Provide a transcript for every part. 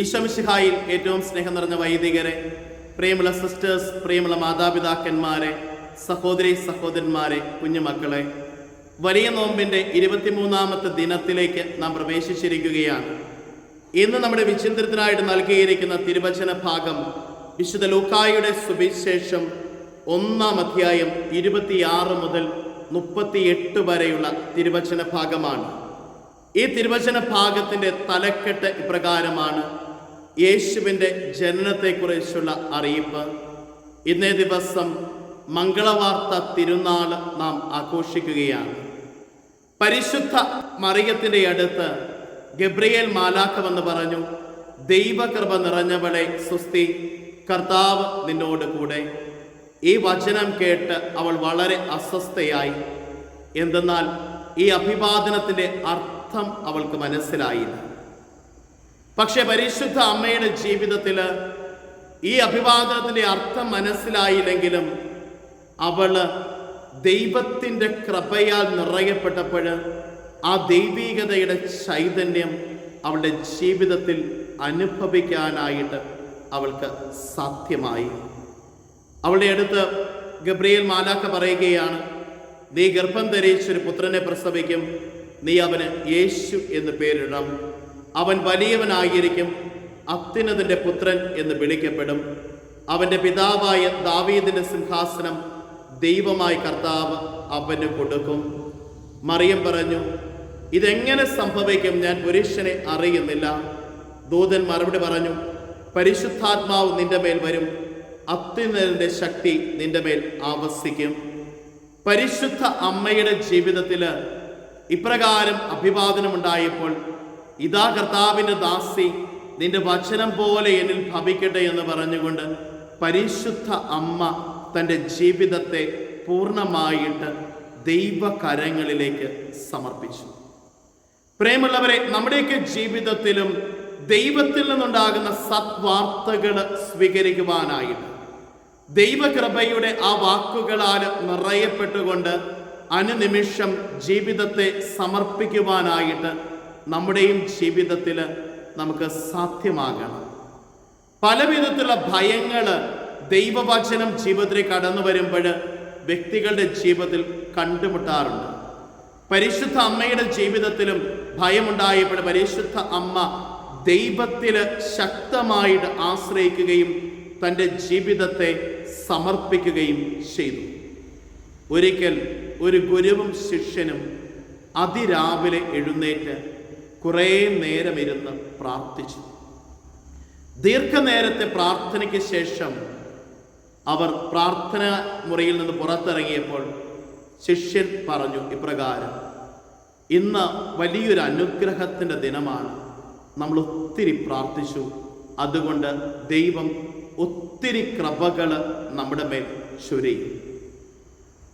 ഈശോമിശിഹായിൽ ഏറ്റവും സ്നേഹം നിറഞ്ഞ വൈദികരെ പ്രിയമുള്ള സിസ്റ്റേഴ്സ് പ്രിയമുള്ള മാതാപിതാക്കന്മാരെ സഹോദരി സഹോദരന്മാരെ കുഞ്ഞുമക്കളെ വലിയ നോമ്പിന്റെ ഇരുപത്തിമൂന്നാമത്തെ ദിനത്തിലേക്ക് നാം പ്രവേശിച്ചിരിക്കുകയാണ്. ഇന്ന് നമ്മുടെ വിചിന്തനത്തിനായിട്ട് നൽകിയിരിക്കുന്ന തിരുവചന ഭാഗം വിശുദ്ധ ലൂക്കായുടെ സുവിശേഷം ഒന്നാം അധ്യായം ഇരുപത്തിയാറ് മുതൽ മുപ്പത്തിയെട്ട് വരെയുള്ള തിരുവചന ഭാഗമാണ്. ഈ തിരുവചന ഭാഗത്തിന്റെ തലക്കെട്ട് ഇപ്രകാരമാണ് യേശുവിന്റെ ജനനത്തെക്കുറിച്ചുള്ള അറിയിപ്പ്. ഇന്നേ ദിവസം മംഗളവാർത്ത തിരുനാൾ നാം ആഘോഷിക്കുകയാണ്. പരിശുദ്ധ മറിയത്തിന്റെ അടുത്ത് ഗബ്രിയേൽ മാലാഖ വന്ന് പറഞ്ഞു ദൈവകൃപ നിറഞ്ഞവളെ സുസ്തി കർത്താവ് നിന്നോട് കൂടെ. ഈ വചനം കേട്ട് അവൾ വളരെ അസ്വസ്ഥയായി. എന്തെന്നാൽ ഈ അഭിവാദനത്തിന്റെ അർത്ഥം അവൾക്ക് മനസ്സിലായില്ല. പക്ഷെ പരിശുദ്ധ അമ്മയുടെ ജീവിതത്തിൽ ഈ അഭിവാദനത്തിന്റെ അർത്ഥം മനസ്സിലായില്ലെങ്കിലും അവൾ ദൈവത്തിന്റെ കൃപയാൽ നിറയപ്പെട്ടപ്പോൾ ആ ദൈവീകതയുടെ ചൈതന്യം അവളുടെ ജീവിതത്തിൽ അനുഭവിക്കാനായിട്ട് അവൾക്ക് സാധ്യമായി. അവളുടെ അടുത്ത് ഗബ്രിയേൽ മാലാക്ക പറയുകയാണ് നീ ഗർഭം ധരിച്ചൊരു പുത്രനെ പ്രസവിക്കും നീ അവന് യേശു എന്ന് പേരിടണം. അവൻ വലിയവനായിരിക്കും അത്യുന്നതിന്റെ പുത്രൻ എന്ന് വിളിക്കപ്പെടും. അവന്റെ പിതാവായ ദാവീദിന്റെ സിംഹാസനം ദൈവമായി കർത്താവ് അവന് കൊടുക്കും. മറിയം പറഞ്ഞു ഇതെങ്ങനെ സംഭവിക്കും? ഞാൻ പുരുഷനെ അറിയുന്നില്ല. ദൂതൻ മറുപടി പറഞ്ഞു പരിശുദ്ധാത്മാവ് നിന്റെ മേൽ വരും അത്യുന്നതിന്റെ ശക്തി നിന്റെ മേൽ ആവസിക്കും. പരിശുദ്ധ അമ്മയുടെ ജീവിതത്തിൽ ഇപ്രകാരം അഭിവാദനമുണ്ടായപ്പോൾ ഇതാ കർത്താവിന്റെ ദാസി നിന്റെ വചനം പോലെ എന്നിൽ ഭവിക്കട്ടെ എന്ന് പറഞ്ഞുകൊണ്ട് പരിശുദ്ധ അമ്മ തന്റെ ജീവിതത്തെ പൂർണമായിട്ട് ദൈവകരങ്ങളിലേക്ക് സമർപ്പിച്ചു. പ്രേമുള്ളവരെ നമ്മുടെയൊക്കെ ജീവിതത്തിലും ദൈവത്തിൽ നിന്നുണ്ടാകുന്ന സത്വാർത്തകൾ സ്വീകരിക്കുവാനായിട്ട് ദൈവകൃപയുടെ ആ വാക്കുകളാൽ നിറയപ്പെട്ടുകൊണ്ട് അനുനിമിഷം ജീവിതത്തെ സമർപ്പിക്കുവാനായിട്ട് നമ്മുടെയും ജീവിതത്തിൽ നമുക്ക് സാധ്യമാകണം. പല വിധത്തിലുള്ള ഭയങ്ങൾ ദൈവവചനം ജീവിതത്തിൽ കടന്നു വരുമ്പോൾ വ്യക്തികളുടെ ജീവിതത്തിൽ കണ്ടുമുട്ടാറുണ്ട്. പരിശുദ്ധ അമ്മയുടെ ജീവിതത്തിലും ഭയമുണ്ടായപ്പോൾ പരിശുദ്ധ അമ്മ ദൈവത്തിൽ ശക്തമായിട്ട് ആശ്രയിക്കുകയും തന്റെ ജീവിതത്തെ സമർപ്പിക്കുകയും ചെയ്തു. ഒരിക്കൽ ഒരു ഗുരുവും ശിഷ്യനും അതിരാവിലെ എഴുന്നേറ്റ് കുറേ നേരം ഇരുന്ന് പ്രാർത്ഥിച്ചു. ദീർഘനേരത്തെ പ്രാർത്ഥനയ്ക്ക് ശേഷം അവർ പ്രാർത്ഥന മുറിയിൽ നിന്ന് പുറത്തിറങ്ങിയപ്പോൾ ശിഷ്യൻ പറഞ്ഞു ഇപ്രകാരം ഇന്ന് വലിയൊരു അനുഗ്രഹത്തിന്റെ ദിനമാണ്. നമ്മൾ ഒത്തിരി പ്രാർത്ഥിച്ചു. അതുകൊണ്ട് ദൈവം ഒത്തിരി കൃപകൾ നമ്മുടെ മേൽ ചൊരിയും.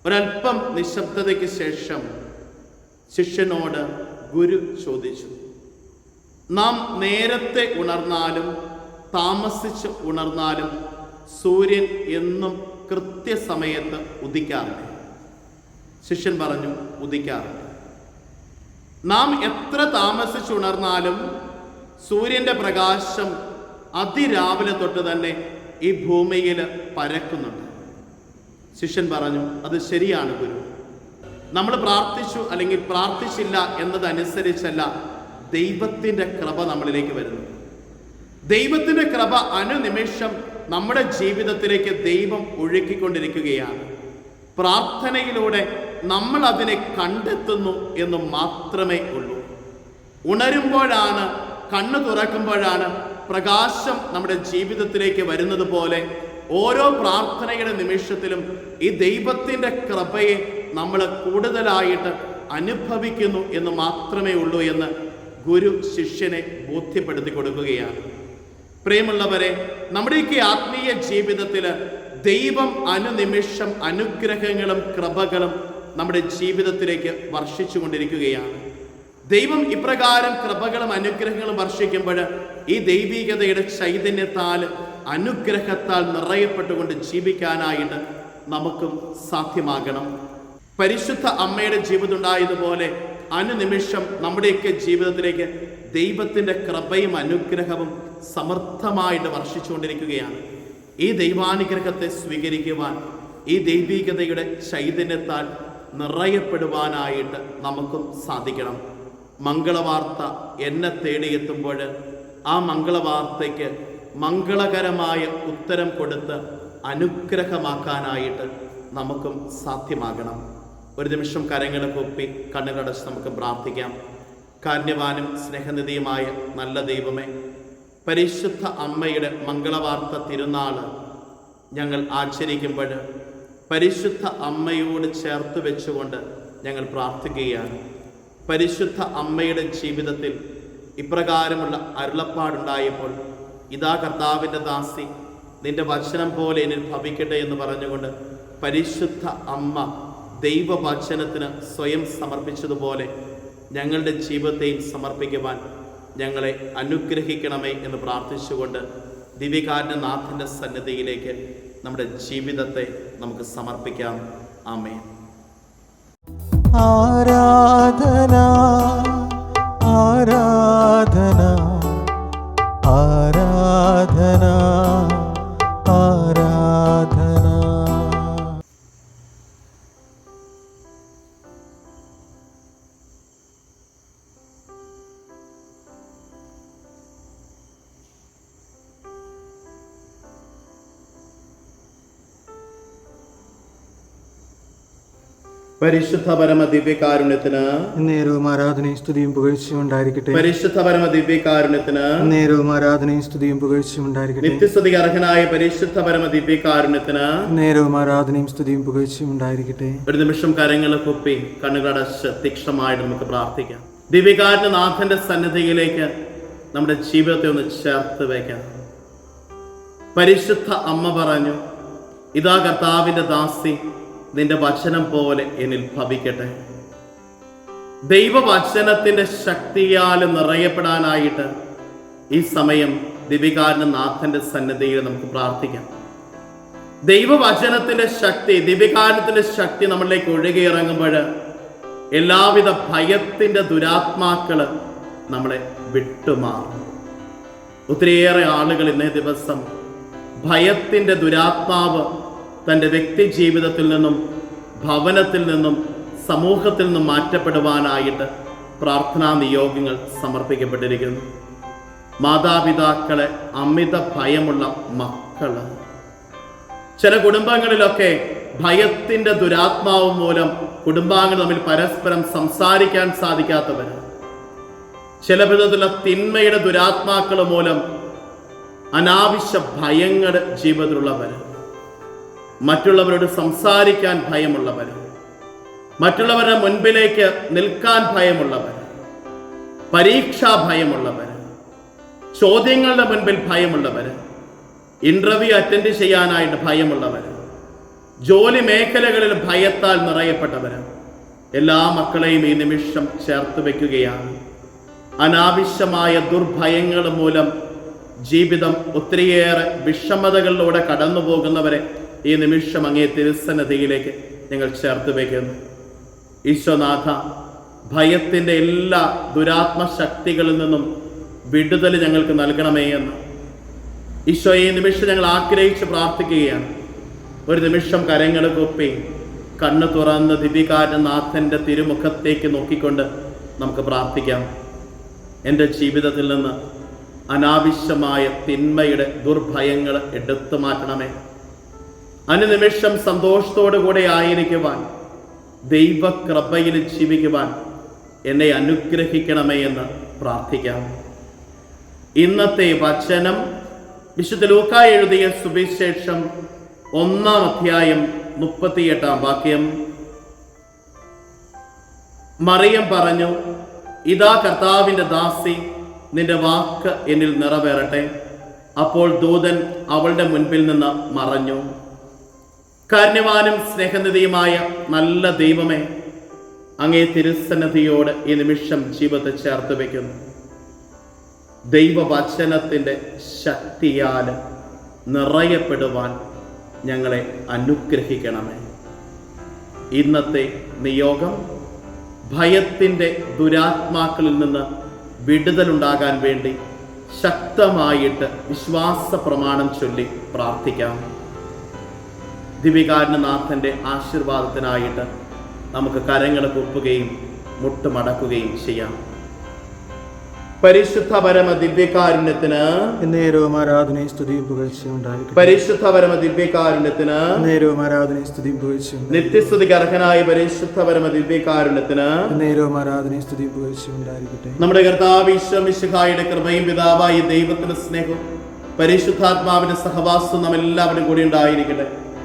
ഒരല്പം നിശബ്ദതയ്ക്ക് ശേഷം ശിഷ്യനോട് ഗുരു ചോദിച്ചു നാം നേരത്തെ ഉണർന്നാലും താമസിച്ച് ഉണർന്നാലും സൂര്യൻ എന്നും കൃത്യസമയത്ത് ഉദിക്കാറുണ്ട് ശിഷ്യൻ പറഞ്ഞു ഉദിക്കാറുണ്ട് നാം എത്ര താമസിച്ചുണർന്നാലും സൂര്യന്റെ പ്രകാശം അതിരാവിലെ തൊട്ട് തന്നെ ഈ ഭൂമിയിൽ പരക്കുന്നുണ്ട്. ശിഷ്യൻ പറഞ്ഞു അത് ശരിയാണ് ഗുരു. നമ്മൾ പ്രാർത്ഥിച്ചു അല്ലെങ്കിൽ പ്രാർത്ഥിച്ചില്ല എന്നതനുസരിച്ചല്ല ദൈവത്തിന്റെ കൃപ നമ്മളിലേക്ക് വരുന്നു. ദൈവത്തിന്റെ കൃപ അനുനിമിഷം നമ്മുടെ ജീവിതത്തിലേക്ക് ദൈവം ഒഴുക്കിക്കൊണ്ടിരിക്കുകയാണ്. പ്രാർത്ഥനയിലൂടെ നമ്മൾ അതിനെ കണ്ടെത്തുന്നു എന്ന് മാത്രമേ ഉള്ളൂ. ഉണരുമ്പോഴാണ് കണ്ണു തുറക്കുമ്പോഴാണ് പ്രകാശം നമ്മുടെ ജീവിതത്തിലേക്ക് വരുന്നത് പോലെ ഓരോ പ്രാർത്ഥനയുടെ നിമിഷത്തിലും ഈ ദൈവത്തിന്റെ കൃപയെ നമ്മൾ കൂടുതലായിട്ട് അനുഭവിക്കുന്നു എന്ന് മാത്രമേ ഉള്ളൂ എന്ന് ഗുരു ശിഷ്യനെ ബോധ്യപ്പെടുത്തി കൊടുക്കുകയാണ്. പ്രിയമുള്ളവരെ നമ്മുടെയൊക്കെ ആത്മീയ ജീവിതത്തിൽ ദൈവം അനുനിമിഷം അനുഗ്രഹങ്ങളും കൃപകളും നമ്മുടെ ജീവിതത്തിലേക്ക് വർഷിച്ചു കൊണ്ടിരിക്കുകയാണ്. ദൈവം ഇപ്രകാരം കൃപകളും അനുഗ്രഹങ്ങളും വർഷിക്കുമ്പോൾ ഈ ദൈവികതയുടെ ചൈതന്യത്താൽ അനുഗ്രഹത്താൽ നിറയപ്പെട്ടുകൊണ്ട് ജീവിക്കാനായിട്ട് നമുക്കും സാധ്യമാകണം. പരിശുദ്ധ അമ്മയുടെ ജീവിതം ഉണ്ടായതുപോലെ അനുനിമിഷം നമ്മുടെയൊക്കെ ജീവിതത്തിലേക്ക് ദൈവത്തിന്റെ കൃപയും അനുഗ്രഹവും സമർത്ഥമായിട്ട് വർഷിച്ചുകൊണ്ടിരിക്കുകയാണ്. ഈ ദൈവാനുഗ്രഹത്തെ സ്വീകരിക്കുവാൻ ഈ ദൈവികതയുടെ ചൈതന്യത്താൽ നിറയപ്പെടുവാനായിട്ട് നമുക്കും സാധിക്കണം. മംഗളവാർത്ത എന്നെ തേടിയെത്തുമ്പോൾ ആ മംഗളവാർത്തയ്ക്ക് മംഗളകരമായ ഉത്തരം കൊടുത്ത് അനുഗ്രഹമാക്കാനായിട്ട് നമുക്കും സാധ്യമാകണം. ഒരു നിമിഷം കരങ്ങൾ കൊപ്പി കണ്ണുകടച്ച് നമുക്ക് പ്രാർത്ഥിക്കാം. കാന്യവാനും സ്നേഹനിധിയുമായ നല്ല ദൈവമേ പരിശുദ്ധ അമ്മയുടെ മംഗളവാർത്ത തിരുനാൾ ഞങ്ങൾ ആചരിക്കുമ്പോൾ പരിശുദ്ധ അമ്മയോട് ചേർത്ത് വെച്ചുകൊണ്ട് ഞങ്ങൾ പ്രാർത്ഥിക്കുകയാണ്. പരിശുദ്ധ അമ്മയുടെ ജീവിതത്തിൽ ഇപ്രകാരമുള്ള അരുളപ്പാടുണ്ടായപ്പോൾ ഇതാ കർത്താവിന്റെ ദാസി നിന്റെ വചനം പോലെ എന്നിൽ ഭവിക്കട്ടെ എന്ന് പറഞ്ഞുകൊണ്ട് പരിശുദ്ധ അമ്മ ദൈവവചനത്തിന് സ്വയം സമർപ്പിച്ചതുപോലെ ഞങ്ങളുടെ ജീവിതത്തെയും സമർപ്പിക്കുവാൻ ഞങ്ങളെ അനുഗ്രഹിക്കണമേ എന്ന് പ്രാർത്ഥിച്ചുകൊണ്ട് ദിവികാരനാഥന്റെ സന്നിധിയിലേക്ക് നമ്മുടെ ജീവിതത്തെ നമുക്ക് സമർപ്പിക്കാം. ആമേ ആരാധന ആരാധന. പരിശുദ്ധ പരമ ദിവ്യകാരുണ്യത്തിന് നേരവും ആരാധനയും സ്തുതിയും പുകഴ്ചയും ഉണ്ടായിരിക്കട്ടെ. പരിശുദ്ധ പരമ ദിവ്യകാരുണ്യത്തിന് നേരവും ആരാധനയും സ്തുതിയും പുകഴ്ചയും ഉണ്ടായിരിക്കട്ടെ. നിത്യസ്തുതി അർഹനായ പരിശുദ്ധ പരമ ദിവ്യകാരുണ്യത്തിന് നേരവും ആരാധനയും സ്തുതിയും പുകഴ്ചയും ഉണ്ടായിരിക്കട്ടെ. ഒരു നിമിഷം കരങ്ങൾ കുപ്പി കണ്ണുകളടച്ച് തീക്ഷണമായിട്ട് നമുക്ക് പ്രാർത്ഥിക്കാം. ദിവ്യകാരുണ്യ നാഥന്റെ സന്നിധിയിലേക്ക് നമ്മുടെ ജീവിതത്തെ ഒന്ന് ചേർത്ത് വയ്ക്കാം. പരിശുദ്ധ അമ്മ പറഞ്ഞു ഇതാ കർത്താവിന്റെ ദാസി നിന്റെ വചനം പോലെ എന്നിൽ ഭവിക്കട്ടെ. ദൈവവചനത്തിന്റെ ശക്തിയാൽ നിറയപ്പെടാനായിട്ട് ഈ സമയം ദിവികാരന്റെ നാഥന്റെ സന്നിധിയിൽ നമുക്ക് പ്രാർത്ഥിക്കാം. ദൈവവചനത്തിന്റെ ശക്തി ദിവികാരത്തിന്റെ ശക്തി നമ്മളിലേക്ക് ഒഴുകിയിറങ്ങുമ്പോൾ എല്ലാവിധ ഭയത്തിന്റെ ദുരാത്മാക്കൾ നമ്മളെ വിട്ടുമാറും. ഒത്തിരിയേറെ ആളുകൾ ഇന്നേ ദിവസം ഭയത്തിന്റെ ദുരാത്മാവ് തന്റെ വ്യക്തി ജീവിതത്തിൽ നിന്നും ഭവനത്തിൽ നിന്നും സമൂഹത്തിൽ നിന്നും മാറ്റപ്പെടുവാനായിട്ട് പ്രാർത്ഥനാ നിയോഗങ്ങൾ സമർപ്പിക്കപ്പെട്ടിരിക്കുന്നു. മാതാപിതാക്കളെ അമിത ഭയമുള്ള മക്കൾ ചില കുടുംബങ്ങളിലൊക്കെ ഭയത്തിന്റെ ദുരാത്മാവ് മൂലം കുടുംബാംഗങ്ങൾ തമ്മിൽ പരസ്പരം സംസാരിക്കാൻ സാധിക്കാത്തവർ ചില വിധത്തിലുള്ള തിന്മയുടെ ദുരാത്മാക്കൾ മൂലം അനാവശ്യ ഭയങ്ങൾ ജീവിതത്തിലുള്ളവർ മറ്റുള്ളവരോട് സംസാരിക്കാൻ ഭയമുള്ളവർ. മറ്റുള്ളവരുടെ മുൻപിലേക്ക് നിൽക്കാൻ ഭയമുള്ളവർ. പരീക്ഷാ ഭയമുള്ളവർ. ചോദ്യങ്ങളുടെ മുൻപിൽ ഭയമുള്ളവർ. ഇന്റർവ്യൂ അറ്റൻഡ് ചെയ്യാനായിട്ട് ഭയമുള്ളവർ. ജോലി മേഖലകളിൽ ഭയത്താൽ നിറയപ്പെട്ടവർ. എല്ലാ മക്കളെയും ഈ നിമിഷം ചേർത്ത് വെക്കുകയാണ്. അനാവശ്യമായ ദുർഭയങ്ങൾ മൂലം ജീവിതം ഒത്തിരിയേറെ വിഷമതകളിലൂടെ കടന്നു പോകുന്നവരെ ഈ നിമിഷം അങ്ങേ തിരുസന്നതിയിലേക്ക് ഞങ്ങൾ ചേർത്ത് വയ്ക്കുന്നു. ഈശ്വനാഥ ഭയത്തിന്റെ എല്ലാ ദുരാത്മ ശക്തികളിൽ നിന്നും വിടുതൽ ഞങ്ങൾക്ക് നൽകണമേ എന്ന്. ഈശോ ഈ നിമിഷം ഞങ്ങൾ ആഗ്രഹിച്ച് പ്രാർത്ഥിക്കുകയാണ്. ഒരു നിമിഷം കരങ്ങൾ കൊപ്പി കണ്ണ് തുറന്ന് ദിപികാരനാഥന്റെ തിരുമുഖത്തേക്ക് നോക്കിക്കൊണ്ട് നമുക്ക് പ്രാർത്ഥിക്കാം. എന്റെ ജീവിതത്തിൽ നിന്ന് അനാവശ്യമായ തിന്മയുടെ ദുർഭയങ്ങൾ എടുത്തു മാറ്റണമേ. അനുനിമിഷം സന്തോഷത്തോടു കൂടെ ആയിരിക്കുവാൻ ദൈവകൃപയിൽ ജീവിക്കുവാൻ എന്നെ അനുഗ്രഹിക്കണമേ എന്ന് പ്രാർത്ഥിക്കാം. ഇന്നത്തെ വചനം വിശുദ്ധ ലൂക്ക എഴുതിയ സുവിശേഷം ഒന്നാം അധ്യായം മുപ്പത്തിയെട്ടാം വാക്യം. മറിയം പറഞ്ഞു ഇതാ കർത്താവിന്റെ ദാസി നിന്റെ വാക്ക് എന്നിൽ നിറവേറട്ടെ. അപ്പോൾ ദൂതൻ അവളുടെ മുൻപിൽ നിന്ന് മറഞ്ഞു. കാരണവാനും സ്നേഹനിധിയുമായ നല്ല ദൈവമേ അങ്ങേ തിരുസന്നതിയോട് ഈ നിമിഷം ജീവിതത്തെ ചേർത്ത് വയ്ക്കുന്നു. ദൈവവചനത്തിന്റെ ശക്തിയാൽ നിറയപ്പെടുവാൻ ഞങ്ങളെ അനുഗ്രഹിക്കണമേ. ഇന്നത്തെ നിയോഗം ഭയത്തിന്റെ ദുരാത്മാക്കളിൽ നിന്ന് വിടുതലുണ്ടാകാൻ വേണ്ടി ശക്തമായിട്ട് വിശ്വാസ പ്രമാണം ചൊല്ലി പ്രാർത്ഥിക്കാം. ദിവികാരനാഥന്റെ ആശീർവാദത്തിനായിട്ട് നമുക്ക് കരങ്ങൾ കുപ്പുകയും മുട്ടുമടക്കുകയും ചെയ്യാം. പരിശുദ്ധ പരമ ദിവ്യകാരുണ്യത്തിന് എന്നേരവും ആരാധനയും സ്തുതിയും പുകഴ്ചയും പരിശുദ്ധ പരമ ദിവ്യകാരുണ്യത്തിന് എന്നേരവും ആരാധനയും സ്തുതിയും പുകഴ്ചയും നിത്യസ്തുതിക്ക് അർഹനായ പരിശുദ്ധ പരമ ദിവ്യകാരുണ്യത്തിന് എന്നേരവും ആരാധനയും സ്തുതിയും പുകഴ്ചയും ഉണ്ടായിരിക്കട്ടെ. നമ്മുടെ കർത്താവ് ഈശ്വമിശിഹായുടെ കൃപയും പിതാവായ ദൈവത്തിന്റെ സ്നേഹവും പരിശുദ്ധാത്മാവിന്റെ സഹവാസവും നാം എല്ലാവരും കൂടി ഉണ്ടായിരിക്കട്ടെ.